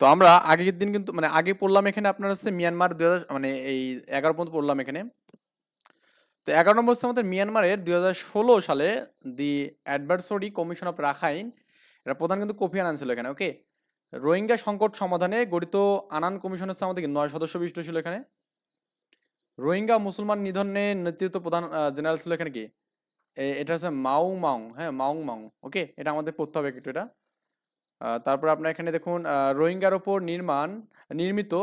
তো আমরা আগের দিন কিন্তু মানে আগে পড়লাম এখানে আপনার হচ্ছে মিয়ানমার দুই হাজার মানে এই এগারো পর্যন্ত পড়লাম এখানে। তো এগারো নম্বর হচ্ছে আমাদের মিয়ানমারের দুই হাজার ষোলো সালে the advisory commission of Rakhine এটা প্রধান কিন্তু কোফি আনান ছিল এখানে, ওকে? রোহিঙ্গা সংকট সমাধানে গঠিত আনান কমিশন হচ্ছে আমাদের নয় সদস্য বিশিষ্ট ছিল এখানে। রোহিঙ্গা মুসলমান নিধনে নেতৃত্ব প্রধান জেনারেল ছিল এখানে কি? এটা হচ্ছে মাউ মাং হ্যাঁ মাউং মাং ওকে? এটা আমাদের পড়তে হবে একটু এটা। তারপর আপনার এখানে দেখুন রোহিঙ্গার ওপর নির্মাণ, নির্মিত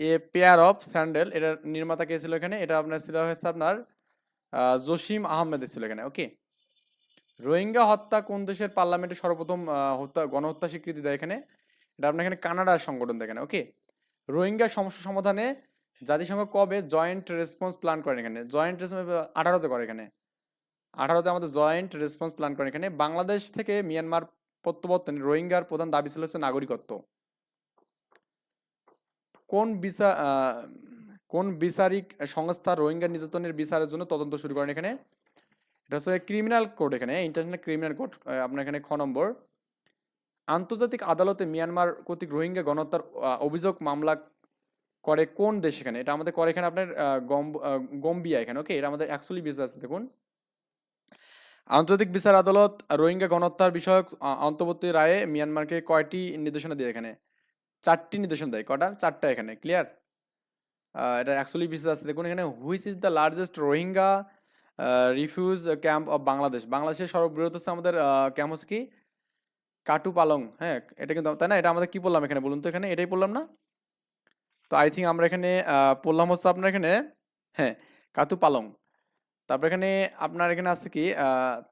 এ পেয়ার অফ স্যান্ডেল এটার নির্মাতা কে ছিল এখানে? এটা আপনার ছিল হচ্ছে আপনার জসিম আহমেদের ছিল এখানে ওকে রোহিঙ্গা হত্যা কোন দেশের পার্লামেন্টে সর্বপ্রথম হত্যা, গণহত্যা স্বীকৃতি দেয় এখানে? এটা আপনার এখানে কানাডার সংগঠন দেখেন ওকে রোহিঙ্গা সমস্যা সমাধানে জাতিসংঘ কবে জয়েন্ট রেসপন্স প্ল্যান করেন এখানে? জয়েন্ট রেসপন্স আঠারোতে করে এখানে। আঠারোতে আমাদের জয়েন্ট রেসপন্স প্ল্যান করেন এখানে। বাংলাদেশ থেকে মিয়ানমার প্রত্যাবর্তনে রোহিঙ্গার প্রধান দাবি ছিল হচ্ছে নাগরিকত্ব। কোন বিচার কোন বিচারিক সংস্থা রোহিঙ্গা নির্যাতনের বিচারের জন্য তদন্ত শুরু করেন এখানে? এটা হচ্ছে ক্রিমিনাল কোড এখানে, ইন্টারন্যাশনাল ক্রিমিনাল কোড আপনার এখানে খ নম্বর। আন্তর্জাতিক আদালতে মিয়ানমার কর্তৃক রোহিঙ্গা গণহত্যার অভিযোগ মামলা করে কোন দেশ এখানে? এটা আমাদের করে এখানে আপনার গম্বিয়া এখানে ওকে এটা আমাদের অ্যাকচুয়ালি ভিসা আছে দেখুন। আন্তর্জাতিক বিচার আদালত রোহিঙ্গা গণহত্যার বিষয়ক অন্তর্বর্তী রায়ে মিয়ানমারকে কয়টি নির্দেশনা দিয়ে এখানে? চারটি নির্দেশনা দেয়। কটা? চারটা এখানে। ক্লিয়ার এটা অ্যাকচুয়ালি ভিসা আছে। দেখুন এখানে which is the largest Rohingya refugee camp of Bangladesh বাংলাদেশের সর্ববৃহৎ হচ্ছে আমাদের ক্যাম্প হচ্ছে কি? কাটু পালং হ্যাঁ এটা কিন্তু, তাই না? এটা আমাদের কি বললাম এখানে? বলুন তো এখানে, এটাই বললাম না? তো আই থিঙ্ক আমরা এখানে পড়লাম হচ্ছে আপনার এখানে হ্যাঁ কাতু পালং তারপর এখানে আপনার এখানে আছে কি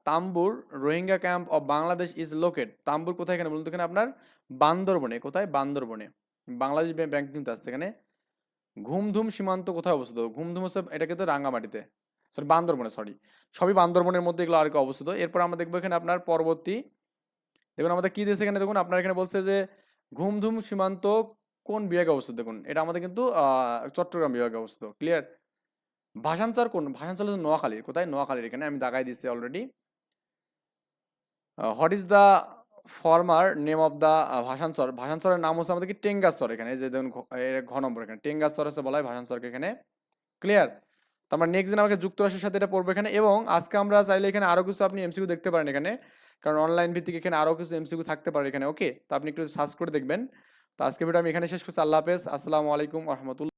Tambru Rohingya camp of Bangladesh is locate. Tambru কোথায় এখানে বলুন তো এখানে আপনার? বান্দরবনে। কোথায়? বান্দরবনে। বাংলাদেশ ব্যাংক কিন্তু আসছে এখানে। ঘুমধুম সীমান্ত কোথায় অবস্থিত? ঘুমধুম হচ্ছে এটা কিন্তু রাঙ্গামাটিতে সরি, বান্দরবনে, সরি। সবই বান্দরবনের মধ্যে এগুলো আর কি অবস্থিত। এরপর আমরা দেখব এখানে আপনার পরবর্তী। দেখুন, আমাদের কী দিয়েছে এখানে? দেখুন, আপনার এখানে বলছে যে ঘুমধুম সীমান্ত কোন বিভাগে অবস্থিত? দেখুন, এটা আমাদের কিন্তু চট্টগ্রাম বিভাগে অবস্থিত। ক্লিয়ার ভাষাঞ্চর কোন ভাষাঞ্চল হচ্ছে নোয়াখালীর, কোথায়? নোয়াখালীর এখানে, আমি দাগাই দিচ্ছি already what is the former name of the Bhasan Char ভাষাঞ্চরের নাম হচ্ছে আমাদের কি? টেঙ্গাস্তর এখানে যে দেখুন ঘ- নম্বর এখানে। টেঙ্গাস্তর হচ্ছে বলা হয় ভাষাঞ্চরকে এখানে। ক্লিয়ার তো আমরা নেক্সট দিন আমাকে যুক্তরাষ্ট্রের সাথে এটা পড়ব এখানে এবং আজকে আমরা চাইলে এখানে আরও কিছু আপনি এমসিকিউ দেখতে পারেন এখানে। কারণ অনলাইন ভিত্তিক এখানে আরও কিছু এমসিকিউ থাকতে পারে এখানে ওকে তো আপনি একটু সার্চ করে দেখবেন। তো আজকে ভিডিও আমি এখানে শেষ করছি, আল্লাহ হাফেজ। আসসালামু আলাইকুম রহমতুল্লাহ।